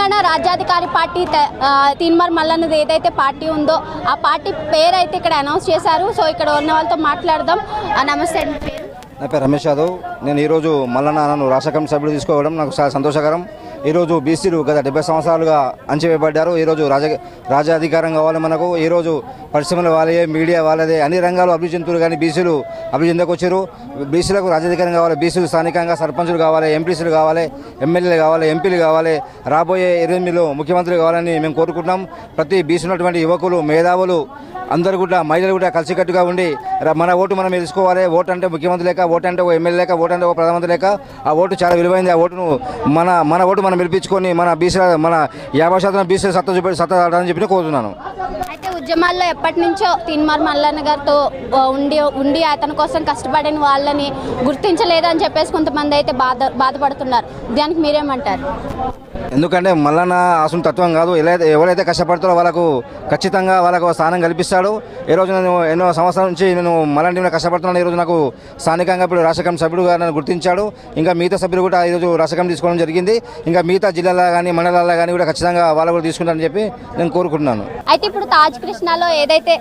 Telangana రాజ్యాధికారి party తె- ఆ, మల్లన్నది ఏదైతే పార్టీ ఉందో ఆ పార్టీ పేరు అయితే ఇక్కడ అనౌన్స్ చేశారు. సో ఇక్కడ ఉన్న వాళ్ళతో మాట్లాడదాం. ఆ, నమస్తే అండి పేరు? నా పేరు రమేష్ యాదవ్. నేను ఈరోజు మల్లన్న నన్ను రాష్ట్ర కమిటీ సభ్యులు తీసుకోవడం నాకు చాలా సంతోషకరం. ఈరోజు బీసీలు గత డెబ్బై సంవత్సరాలుగా అంచివేయబడ్డారు ఈరోజు రాజ రాజ్యాధికారం కావాలి మనకు. ఈరోజు పరిశ్రమల వాళ్ళే మీడియా వాళ్ళదే అన్ని రంగాలు అభివృద్ధి చెందుతున్నారు కానీ బీసీలు అభివృద్ధి చెందకొచ్చారు బీసీలకు రాజాధికారం కావాలి. బీసీలు స్థానికంగా సర్పంచులు కావాలి ఎంపీసీలు కావాలి ఎమ్మెల్యేలు కావాలి ఎంపీలు కావాలి. రాబోయే ఎనిమిదిలో ముఖ్యమంత్రి కావాలని మేము కోరుకుంటున్నాం. ప్రతి బీసీ ఉన్నటువంటి యువకులు మేధావులు అందరు కూడా మహిళలు కూడా కలిసికట్టుగా ఉండి మన ఓటు మనం తెలుసుకోవాలి ఓటు అంటే ముఖ్యమంత్రి లేక ఓటు అంటే ఓ ఎమ్మెల్యే లేక ఓటు అంటే ఒక ప్రధానమంత్రి లేక ఆ ఓటు చాలా విలువైంది. ఆ ఓటును మన మన ఓటు మనం పిలిపించుకొని మన బీసీ మన యాభై శాతం బీసీ సత్తా చూపి సత్తా ఆడాలని చెప్పి కోరుతున్నాను. అయితే ఉద్యమాల్లో ఎప్పటి నుంచో తిన్మార్ మల్లన్న గారితో ఉండి ఉండి అతని కోసం కష్టపడిన వాళ్ళని గుర్తించలేదని చెప్పేసి కొంతమంది అయితే బాధ బాధపడుతున్నారు. దానికి మీరేమంటారు? ఎందుకంటే మల్లన్న అసలు తత్వం కాదు. ఎలా ఎవరైతే కష్టపడతారో వాళ్ళకు ఖచ్చితంగా వాళ్ళకు స్థానం కల్పిస్తాడు. ఈ రోజు నేను ఎన్నో సంవత్సరాల నుంచి నేను మల్లన్న టీంలో కష్టపడుతున్నాను ఈరోజు నాకు స్థానికంగా ఇప్పుడు రాష్ట్ర కమిటీ సభ్యుడుగా నన్ను గుర్తించాడు. ఇంకా మిగతా సభ్యులు కూడా ఈరోజు రాష్ట్ర కమిటీ తీసుకోవడం జరిగింది. ఇంకా మిగతా జిల్లాలో కానీ మండలాల్లో కానీ కూడా ఖచ్చితంగా వాళ్ళు కూడా తీసుకుంటారని చెప్పి నేను కోరుకుంటున్నాను. అయితే ఇప్పుడు తాజ్ కృష్ణలో ఏదైతే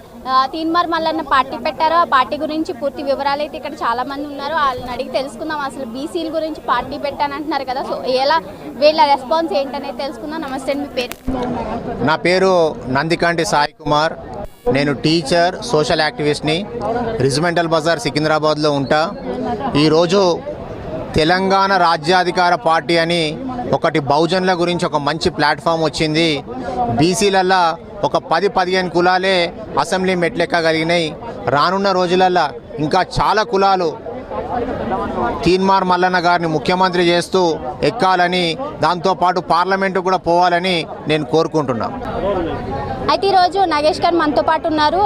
తీన్మార్ మల్లన్న పార్టీ పెట్టారో ఆ పార్టీ గురించి పూర్తి వివరాలు అయితే ఇక్కడ చాలా మంది ఉన్నారు. వాళ్ళని అడిగి తెలుసుకుందాం. అసలు బీసీల గురించి పార్టీ పెట్టానంటున్నారు కదా. సో ఎలా వీళ్ళ రెస్పాన్స్ ఏంటనేది తెలుసుకుందాం. నమస్తే మీ పేరు? నా పేరు నందికంటి సాయి కుమార్. నేను టీచర్ సోషల్ యాక్టివిస్ట్ని రిజిమెంటల్ బజార్ సికింద్రాబాద్లో ఉంటా. ఈరోజు తెలంగాణ రాజ్యాధికార పార్టీ అని ఒకటి బహుజన్ల గురించి ఒక మంచి ప్లాట్ఫామ్ వచ్చింది. బీసీలల్లా ఒక పది పదిహేను కులాలే అసెంబ్లీ మెట్లెక్కగలిగినాయి. రానున్న రోజులల్లా ఇంకా చాలా కులాలు తీన్మార్ మల్లన్న గారిని ముఖ్యమంత్రి చేస్తూ ఎక్కాలని దాంతోపాటు పార్లమెంటు కూడా పోవాలని నేను కోరుకుంటున్నాను అయితే ఈరోజు నాగేష్ గారు మనతో పాటు ఉన్నారు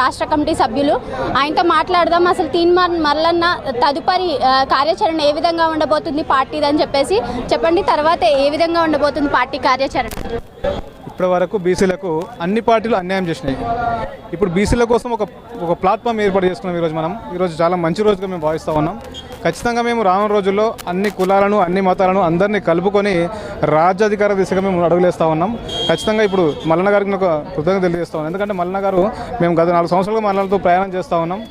రాష్ట్ర కమిటీ సభ్యులు. ఆయనతో మాట్లాడదాం అసలు తీన్మార్ మల్లన్న తదుపరి కార్యాచరణ ఏ విధంగా ఉండబోతుంది పార్టీది అని చెప్పేసి చెప్పండి. తర్వాత ఏ విధంగా ఉండబోతుంది పార్టీ కార్యాచరణ? ఇప్పటి వరకు బీసీలకు అన్ని పార్టీలు అన్యాయం చేసినాయి. ఇప్పుడు బీసీల కోసం ఒక ఒక ప్లాట్ఫామ్ ఏర్పాటు చేసుకున్నాం ఈరోజు మనం. ఈరోజు చాలా మంచి రోజుగా మేము భావిస్తూ ఉన్నాం. ఖచ్చితంగా మేము రానున్న రోజుల్లో అన్ని కులాలను అన్ని మతాలను అందరినీ కలుపుకొని రాజ్యాధికార దిశగా మేము అడుగులేస్తూ ఉన్నాం. ఖచ్చితంగా ఇప్పుడు మల్లన్న గారికి ఒక కృతజ్ఞత తెలియజేస్తా ఉన్నాం ఎందుకంటే మల్లన్న గారు మేము గత నాలుగు సంవత్సరాలుగా మల్లన్నతో ప్రయాణం చేస్తూ ఉన్నాం.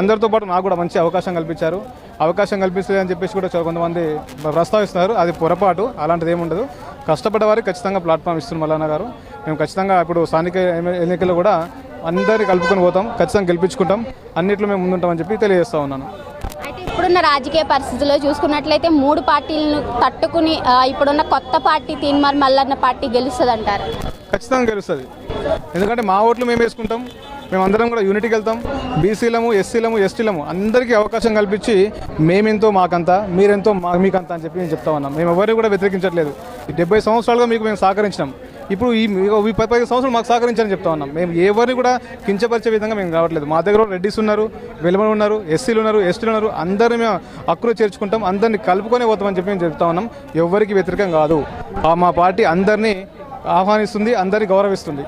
అందరితో పాటు నాకు కూడా మంచి అవకాశం కల్పించారు. అవకాశం కల్పిస్తుంది అని చెప్పేసి కూడా చాలా కొంతమంది ప్రస్తావిస్తున్నారు. అది పొరపాటు. అలాంటిది ఏముండదు. కష్టపడ్డ వారికి ఖచ్చితంగా ప్లాట్ఫామ్ ఇస్తున్నారు మల్లన్న గారు. మేము ఖచ్చితంగా ఇప్పుడు స్థానిక ఎన్నికల్లో కూడా అందరినీ కలుపుకొని పోతాం ఖచ్చితంగా గెలిపించుకుంటాం. అన్నిట్లో మేము ముందుంటామని చెప్పి తెలియజేస్తా ఉన్నాను. అయితే ఇప్పుడున్న రాజకీయ పరిస్థితుల్లో చూసుకున్నట్లయితే మూడు పార్టీలను తట్టుకుని ఇప్పుడున్న కొత్త పార్టీ తీన్మార్ మల్లన్న పార్టీ గెలుస్తుంది అంటారు ఖచ్చితంగా గెలుస్తుంది. ఎందుకంటే మా ఓట్లు మేము వేసుకుంటాం మేమందరం కూడా యూనిట్కి వెళ్తాం. బీసీలము ఎస్సీలము ఎస్టీలము అందరికీ అవకాశం కల్పించి మేమెంతో మాకంత మీరెంతో మా మీకంత అని చెప్పి నేను చెప్తా ఉన్నాం. మేము ఎవరిని కూడా వ్యతిరేకించట్లేదు. ఈ డెబ్బై సంవత్సరాలుగా మీకు మేము సహకరించినాం. ఇప్పుడు ఈ ఈ పది పది సంవత్సరాలు మాకు సహకరించారని చెప్తా ఉన్నాం. మేము ఎవరిని కూడా కించపరిచే విధంగా మేము రావట్లేదు మా దగ్గర రెడ్డిస్ ఉన్నారు వెలుమలు ఉన్నారు ఎస్సీలు ఉన్నారు ఎస్టీలు ఉన్నారు. అందరిని మేము హక్కులు చేర్చుకుంటాం. అందరిని కలుపుకొని పోతామని చెప్పి మేము చెప్తా ఉన్నాం. ఎవరికి వ్యతిరేకం కాదు. ఆ మా పార్టీ అందరినీ ఆహ్వానిస్తుంది అందరినీ గౌరవిస్తుంది.